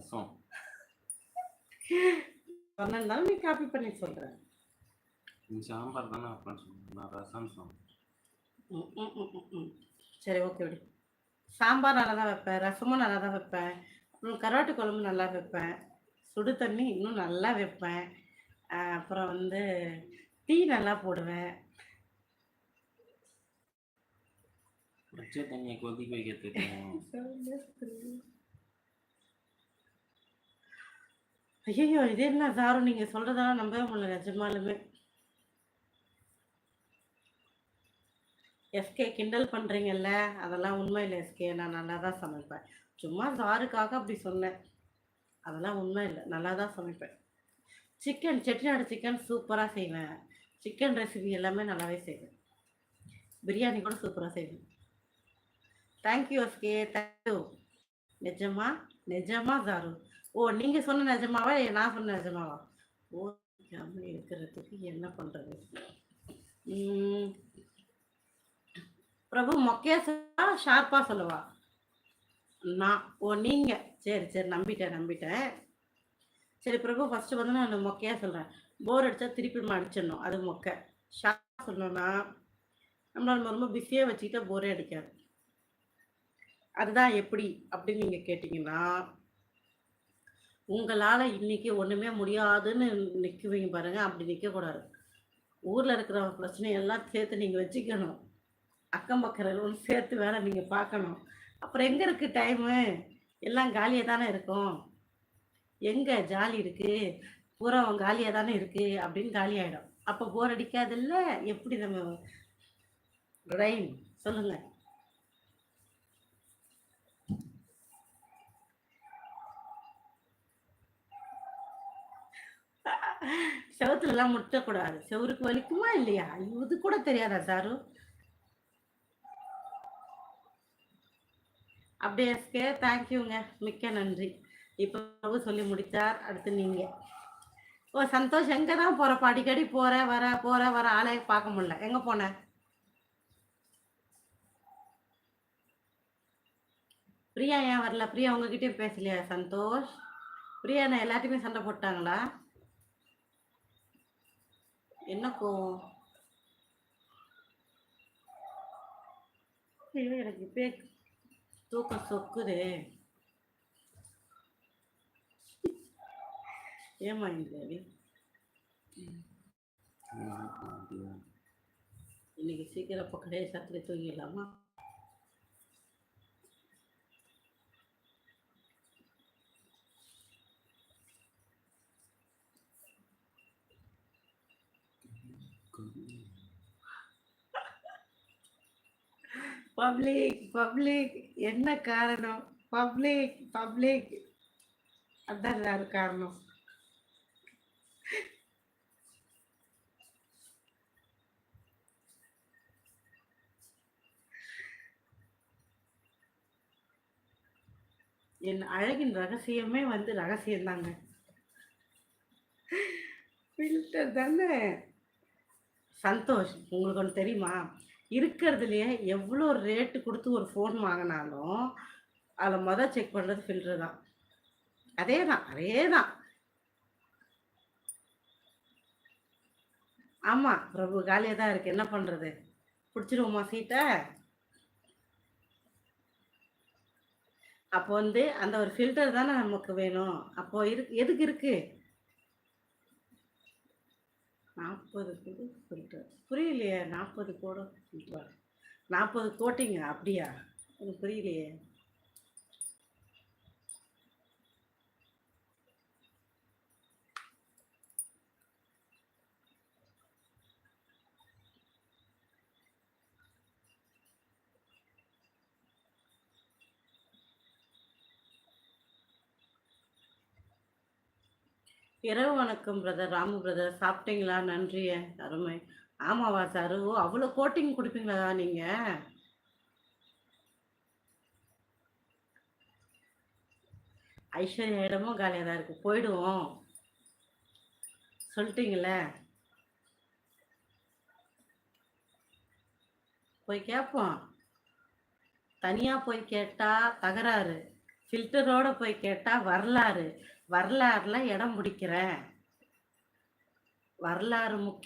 ரசம் சொன்னாலும் நீ காப்பி பண்ணி சொல்ற. நீ சாம்பார் தானே வைப்பேன்னு சொன்னேன் நான் ரசம் சொன்னேன். சரி ஓகே விடு. சாம்பார் நல்லா தான் வைப்பேன் ரசமும் நல்லா தான் வைப்பேன் அப்புறம் கருவாட்டு குழம்பு நல்லா வைப்பேன் சுடு தண்ணி இன்னும் நல்லா வைப்பேன் அப்புறம் வந்து டீ நல்லா போடுவேன். பச்சை தண்ணியை கொதிக்க வைக்க தெரியும் ஐயோ இது என்ன சாரும் நீங்க சொல்றதெல்லாம் நம்பவே முடியல நிஜமாலுமே. எஸ்கே கிண்டல் பண்றீங்கல்ல? அதெல்லாம் உண்மை இல்லை எஸ்கே நான் நல்லா தான் சமைப்பேன். சும்மா சாருக்காக அப்படி சொன்னேன். அதெல்லாம் உண்மை இல்லை நல்லா தான் சமைப்பேன். சிக்கன் செட்டிநாடு சிக்கன் சூப்பராக செய்வேன். சிக்கன் ரெசிபி எல்லாமே நல்லாவே செய்வேன். பிரியாணி கூட சூப்பராக செய்வேன். தேங்க்யூ எஸ்கே தேங்க்யூ நிஜமா நிஜமா சாரு. ஓ நீங்கள் சொன்ன நிஜமாவா? நான் சொன்ன நிஜமாவா? ஓ இருக்கிறதுக்கு என்ன பண்ணுறது பிரபு மொக்கையா சொல்லவா ஷார்ப்பாக சொல்லவா? நான் ஓ நீங்கள் சரி சரி நம்பிட்டேன் நம்பிட்டேன். சரி பிரபு ஃபர்ஸ்ட் வந்து நான் மொக்கையா சொல்கிறேன் போர் அடித்தா திருப்பி நம்ம அடிச்சிடணும். அது மொக்கை. ஷார்ப்பாக சொல்லணும்னா நம்மளை நம்ம ரொம்ப பிஸியாக வச்சுக்கிட்டா போரே அடிக்காது. அதுதான் எப்படி அப்படின்னு நீங்கள் கேட்டிங்கன்னா உங்களால் இன்னைக்கு ஒன்றுமே முடியாதுன்னு நிற்குவீங்க பாருங்க. அப்படி நிற்கக்கூடாது ஊரில் இருக்கிற பிரச்சனையெல்லாம் சேர்த்து நீங்கள் வச்சுக்கணும். அக்கம் பக்கம் சேர்த்து வேலை நீங்கள் பார்க்கணும். அப்புறம் எங்கே இருக்குது டைமு எல்லாம் காலியாக தானே இருக்கும். எங்கே ஜாலி இருக்குது பூரா காலியாக தானே இருக்குது அப்படின்னு காலி ஆகிடும் அப்போ போர் அடிக்காதில்ல? எப்படி நம்ம ரைம் சொல்லுங்கள் செவத்துலலாம் முட்டக்கூடாது. செவருக்கு வலிக்குமா இல்லையா? இது கூட தெரியாதா சாரு? அப்படியே எஸ்கே தேங்க்யூங்க மிக்க நன்றி. இப்போ பிரபு சொல்லி முடித்தார். அடுத்து நீங்க. ஓ சந்தோஷ் எங்கே தான் போகிறப்ப அடிக்கடி போற வர போற வர ஆளே பார்க்க முடியல. எங்கே போன? பிரியா ஏன் வரல? பிரியா உங்ககிட்டயும் பேசலையா சந்தோஷ்? பிரியா நான் எல்லாத்தையுமே சண்டை போட்டாங்களா? என்ன கோவம்? ஐயோ எனக்கு இப்பே தூக்கம் சொக்குதே. ஏமா இந்த இன்னைக்கு சீக்கிரம் இப்போ கடையை சாத்திர தூங்கிடலாமா? பப்ளிக் பப்ளிக் என்ன காரணம்? பப்ளிக் பப்ளிக் அதான் எல்லாரும் காரணம். என் அழகின் ரகசியமே வந்து ரகசியம் தாங்க ஃபில்டர் தானே? சந்தோஷ் உங்களுக்கு ஒன்று தெரியுமா? இருக்கிறதுலையே எவ்வளோ ரேட்டு கொடுத்து ஒரு ஃபோன் வாங்கினாலும் அதில் மொதல் செக் பண்ணுறது ஃபில்டர் தான். அதே தான் அதே தான் ஆமாம் பிரபு காலியாக தான் இருக்குது என்ன பண்ணுறது பிடிச்சிருவோமா சீட்டை அப்போ வந்து அந்த ஒரு ஃபில்டர் தானே நமக்கு வேணும். அப்போ இரு எதுக்கு இருக்குது நாற்பது கூட ஃபில்டர் புரியலையே நாற்பது கூட ஃபில்டர் நாற்பது கோட்டிங்க அப்படியா? எனக்கு புரியலையே. இரவு வணக்கம் பிரதர் ராமு பிரதர் சாப்பிட்டீங்களா? நன்றி அருமை. ஆமாவா சாரு ஓ அவ்வளோ கோட்டிங் கொடுப்பீங்களா நீங்கள் ஐஸ்வர்யா இடமும் காலியாக தான் இருக்குது போயிடுவோம். சொல்லிட்டீங்களே? போய் கேட்போம். தனியாக போய் கேட்டால் தகராறு. ஃபில்டரோடு போய் கேட்டால் வரலாறு. வரலாறுல இடம் பிடிக்கிறேன் வரலாறு முக்கியம்.